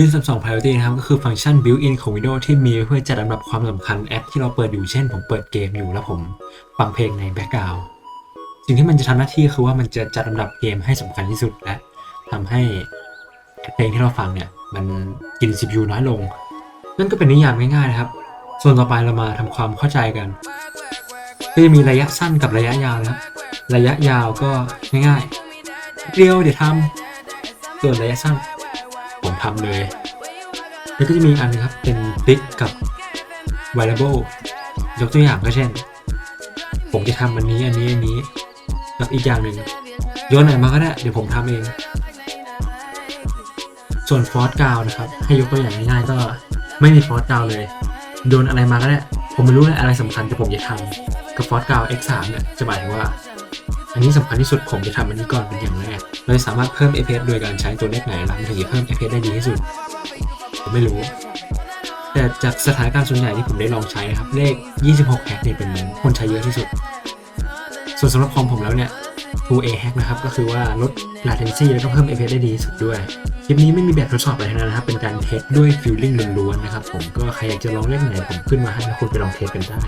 Win 32 Priority นะครับก็คือฟังก์ชัน built-in ของ Windows ที่มีเพื่อจัดลำดับความสำคัญแอปที่เราเปิดอยู่เช่น ผมเปิดเกมอยู่แล้วผมฟังเพลงในแบ็กกราวด์สิ่งที่มันจะทำหน้าที่คือว่ามันจะจัดลำดับเกมให้สำคัญที่สุดและทำให้เพลงที่เราฟังเนี่ยมันกิน CPU น้อยลง นั่นก็เป็นนิยามง่ายๆนะครับ ส่วนต่อไปเรามาทำความเข้าใจกัน ก็จะมีระยะสั้นกับระยะยาวนะครับระยะยาวก็ง่ายๆเดียวเดี๋ยวทำส่วนระยะสั้น ผมทำเลย แล้วก็จะมีอันนึงครับ เป็น fix กับ variable ยกตัวอย่างก็เช่น ผมจะทำอันนี้อันนี้อันนี้กับอีกอย่างหนึ่งโยนไหนมาก็ได้เดี๋ยวผมทำเอง ส่วนฟอร์ g กาวนะครับ ให้ยกตัวอย่างง่ายๆก็ไม่มีฟอร์ g กาวเลยโดนอะไรมาก็ได้ผมไม่รู้เลยอะไรสำคัญแต่ผมจะทำกับฟอร์ g กาว x 3 เนี่ยจะหมายถึงว่า อันนี้สำคัญที่สุดผมจะทำอันนี้ก่อนเป็นอย่างแรก เราสามารถเพิ่ม FPS โดยการใช้ตัวเลขไหนล่ะมันถึงจะเพิ่ม FPS ได้ดีที่สุด ผมไม่รู้ แต่จากสถานการณ์ส่วนใหญ่ที่ผมได้ลองใช้นะครับ เลข 26แฮกเนี่ยเป็นคนใช้เยอะที่สุด ส่วนสำหรับคอมผมแล้วเนี่ย 2A hack นะครับ ก็คือว่าลด latency แล้วก็เพิ่ม FPS ได้ดีที่สุดด้วยคลิปนี้ไม่มีแบบทดสอบอะไรทั้งนั้นนะครับ เป็นการเทสด้วย feeling ล้วนๆนะครับผม ก็ใครอยากจะลองเล่นไหนผมขึ้นมาให้ทุกคนไปลองเทสกันได้